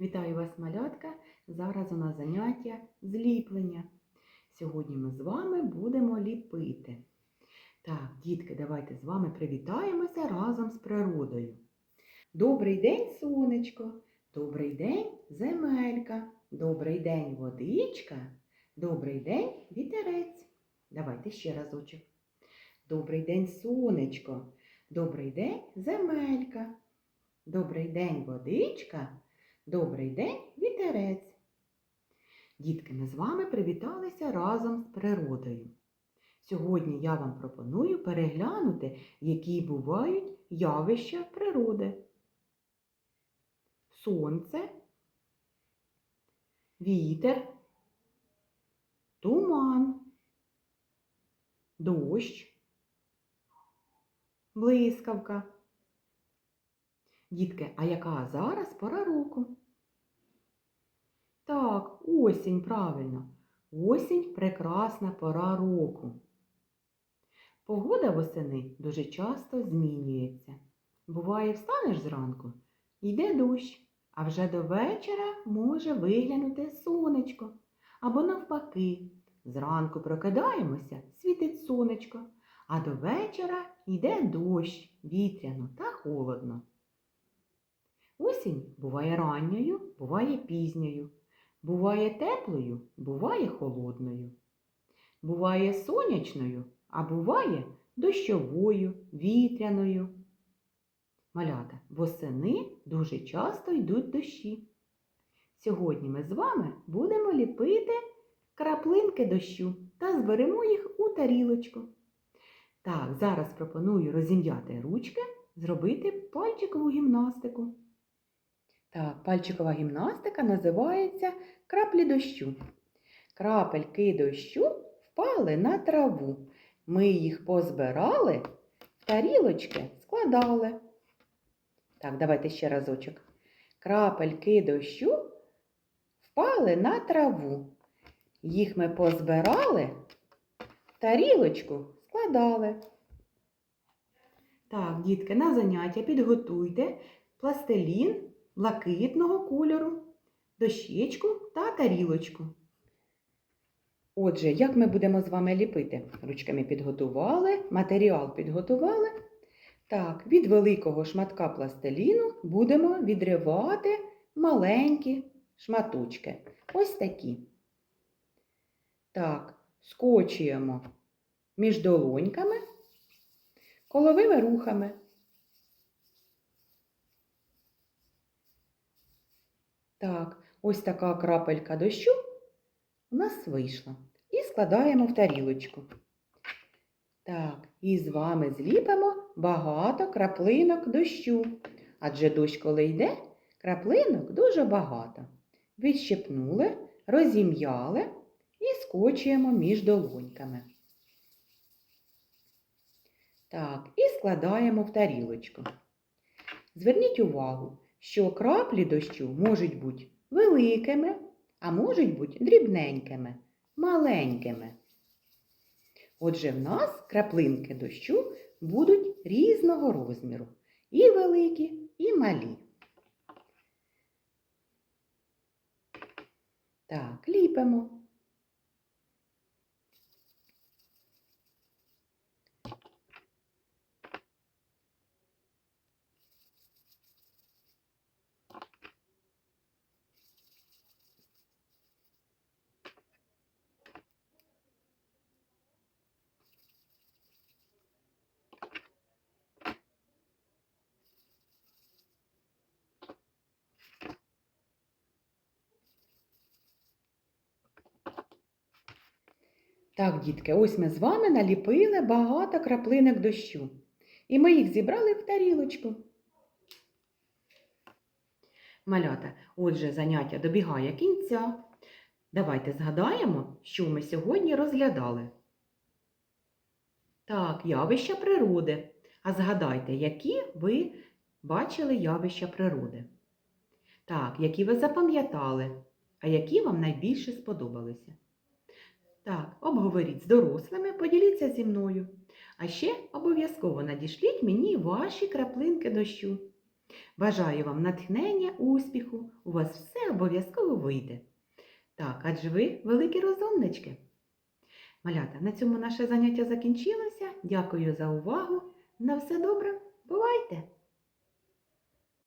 Вітаю вас, малятка! Зараз у нас заняття зліплення. Сьогодні ми з вами будемо ліпити. Так, дітки, давайте з вами привітаємося разом з природою. Добрий день, сонечко! Добрий день, земелька! Добрий день, водичка! Добрий день, вітерець! Давайте ще разочок. Добрий день, сонечко! Добрий день, земелька! Добрий день, водичка! Добрий день, вітерець! Дітки, ми з вами привіталися разом з природою. Сьогодні я вам пропоную переглянути, які бувають явища природи. Сонце, вітер, туман, дощ, блискавка. Дітки, а яка зараз пора року? Так, осінь, правильно. Осінь прекрасна пора року. Погода восени дуже часто змінюється. Буває, встанеш зранку, йде дощ, а вже до вечора може виглянути сонечко. Або навпаки, зранку прокидаємося, світить сонечко, а до вечора йде дощ, вітряно та холодно. Осінь буває ранньою, буває пізньою, буває теплою, буває холодною, буває сонячною, а буває дощовою, вітряною. Малята, восени дуже часто йдуть дощі. Сьогодні ми з вами будемо ліпити краплинки дощу та зберемо їх у тарілочку. Так, зараз пропоную розім'яти ручки, зробити пальчикову гімнастику. Так, пальчикова гімнастика називається краплі дощу. Крапельки дощу впали на траву. Ми їх позбирали, в тарілочки складали. Так, давайте ще разочок. Крапельки дощу впали на траву. Їх ми позбирали, в тарілочку складали. Так, дітки, на заняття підготуйте пластилін блакитного кольору, дощечку та тарілочку. Отже, як ми будемо з вами ліпити? Ручками підготували, матеріал підготували. Так, від великого шматка пластиліну будемо відривати маленькі шматочки. Ось такі. Так, скочуємо між долоньками, коловими рухами. Так, ось така крапелька дощу у нас вийшла. І складаємо в тарілочку. Так, і з вами зліпимо багато краплинок дощу. Адже дощ, коли йде, краплинок дуже багато. Відщепнули, розім'яли і скочуємо між долоньками. Так, і складаємо в тарілочку. Зверніть увагу, що краплі дощу можуть бути великими, а можуть бути дрібненькими, маленькими. Отже, в нас краплинки дощу будуть різного розміру. І великі, і малі. Так, ліпимо. Так, дітки, ось ми з вами наліпили багато краплинок дощу. І ми їх зібрали в тарілочку. Малята, отже, заняття добігає кінця. Давайте згадаємо, що ми сьогодні розглядали. Так, явища природи. А згадайте, які ви бачили явища природи. Так, які ви запам'ятали, а які вам найбільше сподобалися. Так, обговоріть з дорослими, поділіться зі мною. А ще обов'язково надішліть мені ваші краплинки дощу. Бажаю вам натхнення, успіху, у вас все обов'язково вийде. Так, адже ви великі розумнички. Малята, на цьому наше заняття закінчилося. Дякую за увагу. На все добре. Бувайте!